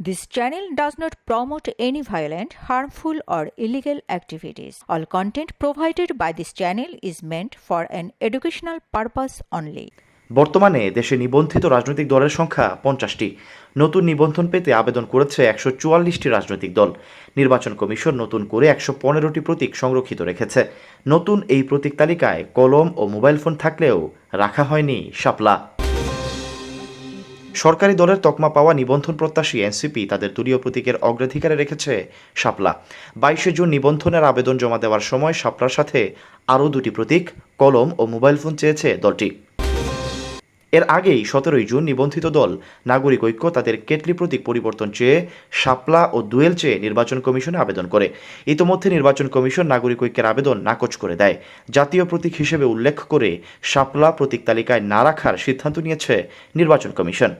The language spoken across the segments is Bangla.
This channel does not promote any violent, harmful, or illegal activities. All content provided by this channel is meant for an educational purpose only. বর্তমানে দেশে নিবন্ধিত রাজনৈতিক দলের সংখ্যা পঞ্চাশটি নতুন নিবন্ধন পেতে আবেদন করেছে একশো চুয়াল্লিশটি রাজনৈতিক দল নির্বাচন কমিশন নতুন করে একশো পনেরোটি প্রতীক সংরক্ষিত রেখেছে নতুন এই প্রতীক তালিকায় কলম ও মোবাইল ফোন থাকলেও রাখা হয়নি শাপলা সরকারি দলের তকমা পাওয়া নিবন্ধন প্রত্যাশী এনসিপি তাদের দলীয় প্রতীকের অগ্রাধিকারে রেখেছে শাপলা। বাইশে জুন নিবন্ধনের আবেদন জমা দেওয়ার সময় শাপলার সাথে আরও দুটি প্রতীক, কলম ও মোবাইল ফোন চেয়েছে দলটি। এর আগেই সতেরোই জুন নিবন্ধিত দল, নাগরিক ঐক্য তাদের কেটলি প্রতীক পরিবর্তন চেয়ে শাপলা ও দুয়েল চেয়ে নির্বাচন কমিশনে আবেদন করে। ইতোমধ্যে নির্বাচন কমিশন নাগরিক ঐক্যের আবেদন নাকচ করে দেয়। জাতীয় প্রতীক হিসেবে উল্লেখ করে শাপলা প্রতীক তালিকায় না রাখার সিদ্ধান্ত নিয়েছে নির্বাচন কমিশন।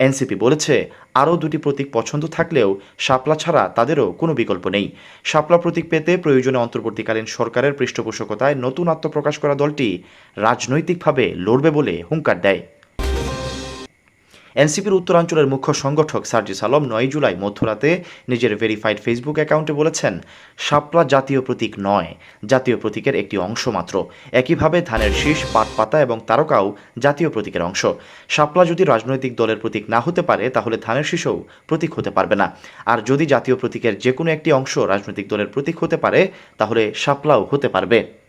এনসিপি বলেছে, আরও দুটি প্রতীক পছন্দ থাকলেও শাপলা ছাড়া তাদেরও কোনো বিকল্প নেই। শাপলা প্রতীক পেতে প্রয়োজনে অন্তর্বর্তীকালীন সরকারের পৃষ্ঠপোষকতায় নতুন আত্মপ্রকাশ করা দলটি রাজনৈতিকভাবে লড়বে বলে হুঙ্কার দেয়। এনসিপির উত্তরাঞ্চলের মুখ্য সংগঠক সার্জিস আলম নয় জুলাই মধ্যরাতে নিজের ভেরিফাইড ফেসবুক অ্যাকাউন্টে বলেছেন শাপলা জাতীয় প্রতীক নয়, জাতীয় প্রতীকের একটি অংশ মাত্র। একইভাবে ধানের শীষ পাট পাতা এবং তারকাও জাতীয় প্রতীকের অংশ। শাপলা যদি রাজনৈতিক দলের প্রতীক না হতে পারে, তাহলে ধানের শীষও প্রতীক হতে পারবে না। আর যদি জাতীয় প্রতীকের যে কোনো একটি অংশ রাজনৈতিক দলের প্রতীক হতে পারে, তাহলে শাপলাও হতে পারবে।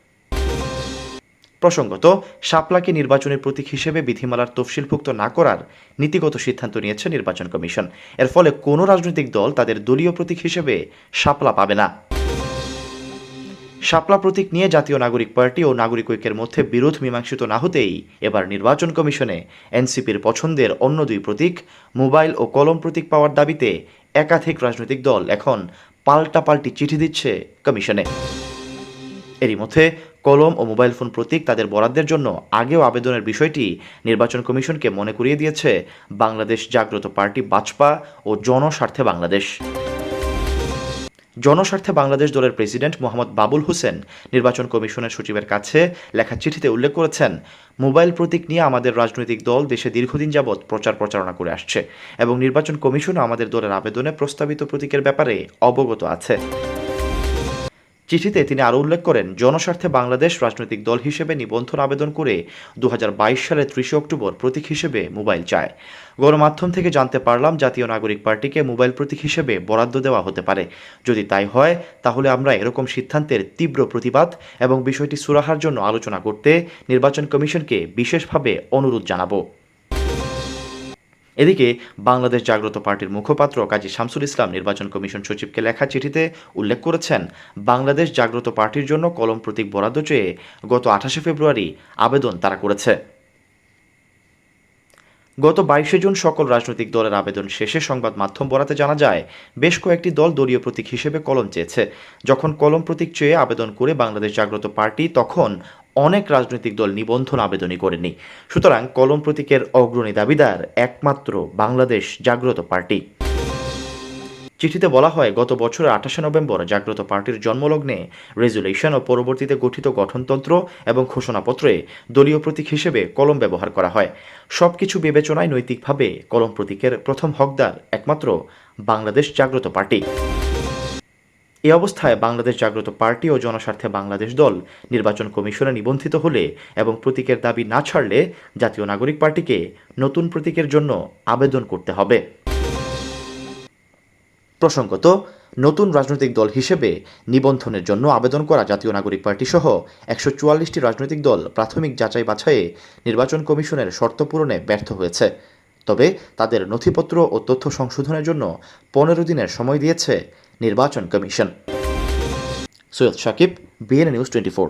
প্রসঙ্গত, শাপলাকে নির্বাচনের প্রতীক হিসেবে বিধিমালার তফসিলভুক্ত না করার নীতিগত সিদ্ধান্ত নিয়েছে নির্বাচন কমিশন। এর ফলে কোনো রাজনৈতিক দল তাদের দলীয় প্রতীক হিসেবে শাপলা পাবে না। শাপলা প্রতীক নিয়ে জাতীয় নাগরিক পার্টি ও নাগরিক ঐক্যের মধ্যে বিরোধ মীমাংসিত না হতেই এবার নির্বাচন কমিশনে এনসিপির পছন্দের অন্য দুই প্রতীক, মোবাইল ও কলম প্রতীক পাওয়ার দাবিতে একাধিক রাজনৈতিক দল এখন পাল্টাপাল্টি চিঠি দিচ্ছে কমিশনে। এরই মধ্যে কলম ও মোবাইল ফোন প্রতীক তাদের বরাদ্দের জন্য আগেও আবেদনের বিষয়টি নির্বাচন কমিশনকে মনে করিয়ে দিয়েছে বাংলাদেশ জাগ্রত পার্টি বাজপা ও জনস্বার্থে বাংলাদেশ। জনস্বার্থে বাংলাদেশ দলের প্রেসিডেন্ট মোহাম্মদ বাবুল হোসেন নির্বাচন কমিশনের সচিবের কাছে লেখা চিঠিতে উল্লেখ করেছেন, মোবাইল প্রতীক নিয়ে আমাদের রাজনৈতিক দল দেশে দীর্ঘদিন যাবৎ প্রচার প্রচারণা করে আসছে এবং নির্বাচন কমিশনও আমাদের দলের আবেদনে প্রস্তাবিত প্রতীকের ব্যাপারে অবগত আছে। চিঠিতে তিনি আরও উল্লেখ করেন, জনস্বার্থে বাংলাদেশ রাজনৈতিক দল হিসেবে নিবন্ধন আবেদন করে দু হাজার বাইশ সালের ত্রিশে অক্টোবর প্রতীক হিসেবে মোবাইল চায়। গণমাধ্যম থেকে জানতে পারলাম, জাতীয় নাগরিক পার্টিকে মোবাইল প্রতীক হিসেবে বরাদ্দ দেওয়া হতে পারে। যদি তাই হয়, তাহলে আমরা এরকম সিদ্ধান্তের তীব্র প্রতিবাদ এবং বিষয়টি সুরাহার জন্য আলোচনা করতে নির্বাচন কমিশনকে বিশেষভাবে অনুরোধ জানাব। এদিকে বাংলাদেশ জাগ্রত পার্টির মুখপাত্র কাজী শামসুল ইসলাম নির্বাচন কমিশন সচিবকে লেখা চিঠিতে উল্লেখ করেছেন, বাংলাদেশ জাগ্রত পার্টির জন্য কলম প্রতীক বরাদ্দ চেয়ে গত আঠাশে ফেব্রুয়ারি আবেদন তারা করেছে। গত বাইশে জুন সকল রাজনৈতিক দলের আবেদন শেষে সংবাদ মাধ্যম বরাতে জানা যায়, বেশ কয়েকটি দল দলীয় প্রতীক হিসেবে কলম চেয়েছে। যখন কলম প্রতীক চেয়ে আবেদন করে বাংলাদেশ জাগ্রত পার্টি, তখন অনেক রাজনৈতিক দল নিবন্ধন আবেদনই করেনি সুতরাং কলম প্রতীকের অগ্রণী দাবিদার একমাত্র বাংলাদেশ জাগ্রত পার্টি। চিঠিতে বলা হয়, গত বছরের আঠাশে নভেম্বর জাগ্রত পার্টির জন্মলগ্নে রেজুলেশন ও পরবর্তীতে গঠিত গঠনতন্ত্র এবং ঘোষণাপত্রে দলীয় প্রতীক হিসেবে কলম ব্যবহার করা হয়। সব কিছু বিবেচনায় নৈতিকভাবে কলম প্রতীকের প্রথম হকদার একমাত্র বাংলাদেশ জাগ্রত পার্টি। এ অবস্থায় বাংলাদেশ জাগ্রত পার্টি ও জনস্বার্থে বাংলাদেশ দল নির্বাচন কমিশনে নিবন্ধিত হলে এবং প্রতীকের দাবি না ছাড়লে জাতীয় নাগরিক পার্টিকে নতুন প্রতীকের জন্য আবেদন করতে হবে। প্রসঙ্গত, নতুন রাজনৈতিক দল হিসেবে নিবন্ধনের জন্য আবেদন করা জাতীয় নাগরিক পার্টি সহ একশো চুয়াল্লিশটি রাজনৈতিক দল প্রাথমিক যাচাই বাছাইয়ে নির্বাচন কমিশনের শর্ত পূরণে ব্যর্থ হয়েছে। তবে তাদের নথিপত্র ও তথ্য সংশোধনের জন্য পনেরো দিনের সময় দিয়েছে নির্বাচন commission. Syed Sakib BN news twenty four